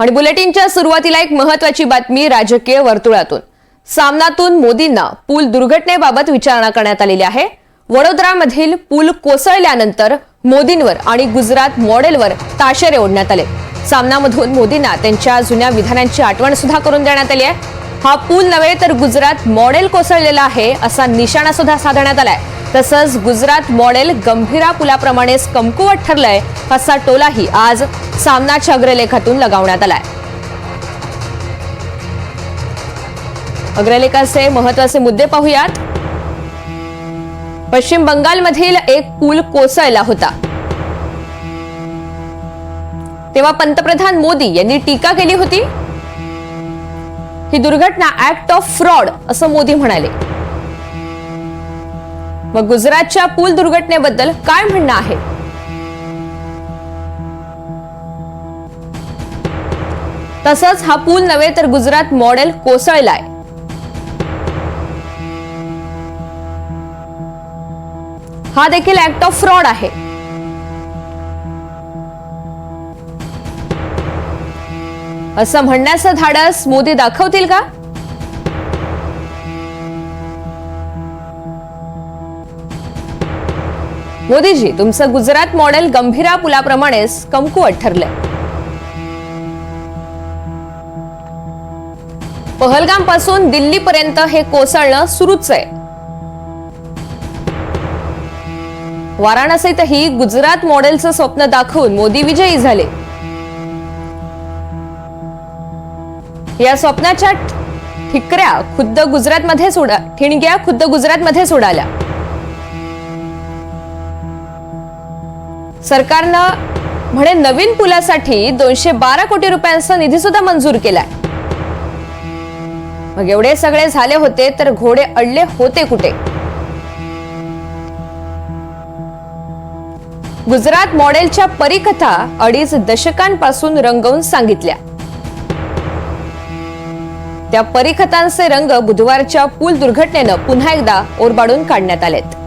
आणि बुलेटिनच्या सुरुवातीला एक महत्वाची बातमी राजकीय वर्तुळातून. सामनातून मोदींना पूल दुर्घटनेबाबत विचारणा करण्यात आलेली आहे. वडोदरामधील पूल कोसळल्यानंतर मोदींवर आणि गुजरात मॉडेलवर ताशेरे ओढण्यात आले. सामनामधून मोदींना त्यांच्या जुन्या विधानांची आठवण सुद्धा करून देण्यात आली आहे. हा पूल नव्हे तर गुजरात मॉडेल कोसळलेला आहे असा निशाणा सुद्धा साधण्यात आलाय. तसंच गुजरात मॉडेल गंभीरा पुलाप्रमाणेच कमकुवत ठरलंय असा टोलाही आज सामनाच्या अग्रलेखातून लगावण्यात आलाय. अग्रलेखाचे महत्त्वाचे मुद्दे पाहूयात. पश्चिम बंगालमधील एक पूल कोसळला होता. तेव्हा पंतप्रधान मोदी यांनी टीका केली होती. ही दुर्घटना ऍक्ट ऑफ फ्रॉड असं मोदी म्हणाले. मग गुजरातच्या पूल दुर्घटनेबद्दल काय म्हणणं आहे? तसंच हा पूल नव्हे तर गुजरात मॉडेल कोसळलाय. हा देखील ऍक्ट ऑफ फ्रॉड आहे. असं म्हणण्याचं धाडस मोदी दाखवतील का? मोदीजी तुमचं गुजरात मॉडेल गंभीरा पुलाप्रमाणेच कमकुवत ठरलंय. पहलगामपासून दिल्लीपर्यंत हे कोसळणं सुरूच आहे. वाराणसीतही गुजरात मॉडेलचं स्वप्न दाखवून मोदी विजयी झाले. या स्वप्नाच्या ठिकऱ्या खुद्द गुजरातमध्ये सोडा ठिणग्या खुद्द गुजरातमध्ये सोडाल्या. सरकारनं म्हणे नवीन पुलासाठी दोनशे बारा कोटी रुपयांचा निधी सुद्धा मंजूर केलाय. मग एवढे सगळे झाले होते तर घोडे अडले होते कुठे? गुजरात मॉडेलच्या परिकथा अडीच दशकांपासून रंगवून सांगितल्या. त्या परिकथांचे रंग बुधवारच्या पूल दुर्घटनेनं पुन्हा एकदा ओरबाडून काढण्यात आलेत.